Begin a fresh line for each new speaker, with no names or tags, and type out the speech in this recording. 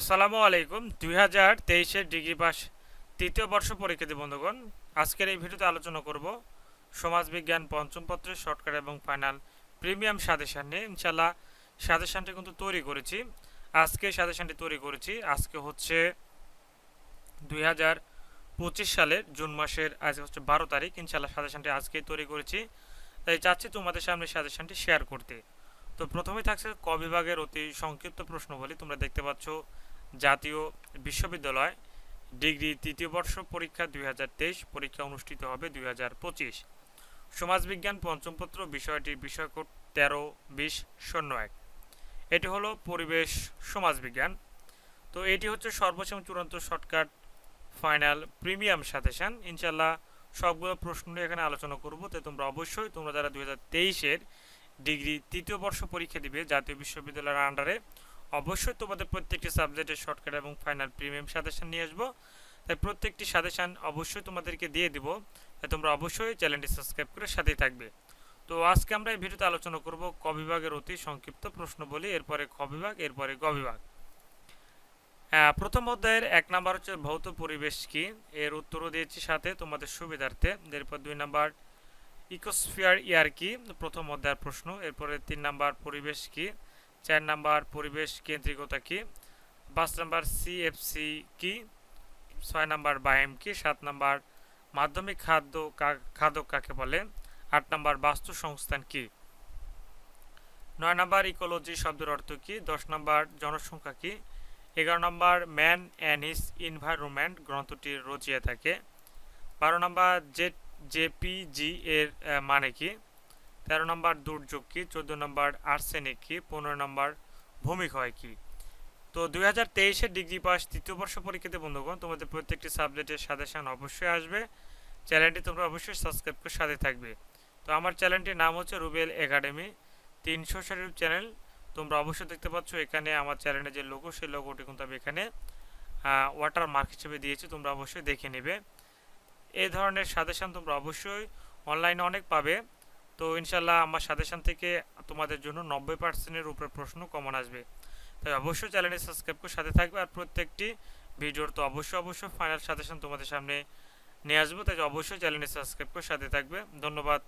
আসসালামু আলাইকুম। দুই হাজার তেইশের ডিগ্রি পাস তৃতীয় বর্ষ পরীক্ষার্থী বন্ধুগণ, আজকের এই ভিডিওতে আলোচনা করব সমাজবিজ্ঞান পঞ্চম পত্রের শর্টকাট এবং ফাইনাল প্রিমিয়াম সাজেশান নিয়ে। ইনশাল্লাহ সাজেশানটি কিন্তু তৈরি করেছি। আজকে সাজেশানটি তৈরি করেছি। আজকে হচ্ছে দুই হাজার পঁচিশ সালের জুন মাসের, আজ হচ্ছে বারো তারিখ। ইনশাল্লাহ সাজেশানটি আজকেই তৈরি করেছি। তাই চাচ্ছি তোমাদের সামনে সাজেশানটি শেয়ার করতে। তো প্রথমে থাকছে ক বিভাগের অতি সংক্ষিপ্ত প্রশ্নবলী। তোমরা দেখতে পাচ্ছ জাতীয় বিশ্ববিদ্যালয় ডিগ্রি তৃতীয় বর্ষ পরীক্ষা দুই হাজার তেইশ পরীক্ষা অনুষ্ঠিত হবে দুই সমাজবিজ্ঞান পঞ্চম পত্র বিষয়টির বিষয়কোড তেরো বিশ শূন্য এক। এটি হলো পরিবেশ সমাজবিজ্ঞান। তো এটি হচ্ছে এবং চূড়ান্ত শর্টকাট ফাইনাল প্রিমিয়াম সাজেশন। ইনশাল্লাহ সবগুলো প্রশ্ন নিয়ে এখানে আলোচনা করব। তো তোমরা অবশ্যই, তোমরা যারা দুই হাজার তেইশের ডিগ্রি তৃতীয় বর্ষ পরীক্ষা দিবে জাতীয় বিশ্ববিদ্যালয়ের আন্ডারে অবশ্যই তোমাদের প্রত্যেকটি সাবজেক্টের শর্টকাট এবং ফাইনাল প্রিমিয়াম সাজেশন নিয়ে আসব। তাই প্রত্যেকটি সাজেশন অবশ্যই তোমাদেরকে দিয়ে দিব। তাই তোমরা অবশ্যই চ্যানেলটি সাবস্ক্রাইব করে সাথেই থাকবে। তো আজকে আমরা এই ভিডিওতে আলোচনা করব ক বিভাগের অতি সংক্ষিপ্ত প্রশ্ন বলি, এরপরে খ বিভাগ, এরপরে গ বিভাগ। প্রথম অধ্যায়ের এক নাম্বার হচ্ছে ভৌত পরিবেশ কি? এর উত্তরও দিয়েছি সাথে তোমাদের সুবিধার্থে। এরপর দুই নাম্বার, ইকোস্ফিয়ার ইয়ার কি? প্রথম অধ্যায়ের প্রশ্ন। এরপরে তিন নাম্বার, পরিবেশ কি? চার নাম্বার পরিবেশ কেন্দ্রিকতা কি? পাঁচ নাম্বার সিএফসি কি? ছয় নাম্বার বায়াম কি? সাত নাম্বার মাধ্যমিক খাদ্য খাদক কাকে বলে? আট নাম্বার বাস্তু সংস্থান কি? নয় নাম্বার ইকোলজি শব্দের অর্থ কি? দশ নাম্বার জনসংখ্যা কি? এগারো নম্বর ম্যান অ্যান্ড হিস এনভায়রনমেন্ট গ্রন্থটি রচিয়ে থাকে। বারো নম্বর জে, জেপিজি এর মানে কি? তেরো নম্বর দুর্যোগ কি, চোদ্দ নম্বর আর্সেনিক কি, পনেরো নম্বর ভূমিক্ষয় কি? তো দুই হাজার তেইশের ডিগ্রি পাস তৃতীয় বর্ষ পরীক্ষাতে, বন্ধুগণ, তোমাদের প্রত্যেকটি সাবজেক্টের সাজেশন অবশ্যই আসবে। চ্যানেলটি তোমরা অবশ্যই সাবস্ক্রাইব করে সাথে থাকবে। তো আমার চ্যানেলটির নাম হচ্ছে রুবেল একাডেমি, তিনশো সারির চ্যানেল। তোমরা অবশ্যই দেখতে পাচ্ছ এখানে আমার চ্যানেলের যে লোগো, সেই লোগোটি কিন্তু আমি এখানে ওয়াটার মার্ক হিসেবে দিয়েছি, তোমরা অবশ্যই দেখে নেবে। এই ধরনের সাজেশন তোমরা অবশ্যই অনলাইনে অনেক পাবে। তো ইনশাল্লাহ আমার সাজেশন থেকে তোমাদের জন্য নব্বই পার্সেন্টের উপরে প্রশ্ন কমন আসবে। তাই অবশ্যই চ্যানেলটি সাবস্ক্রাইব করে সাথে থাকবে আর প্রত্যেকটি ভিডিওর তো অবশ্যই অবশ্যই ফাইনাল সাজেশন তোমাদের সামনে নিয়ে আসব। তাই অবশ্যই চ্যানেলটি সাবস্ক্রাইব করে সাথে থাকবে। ধন্যবাদ।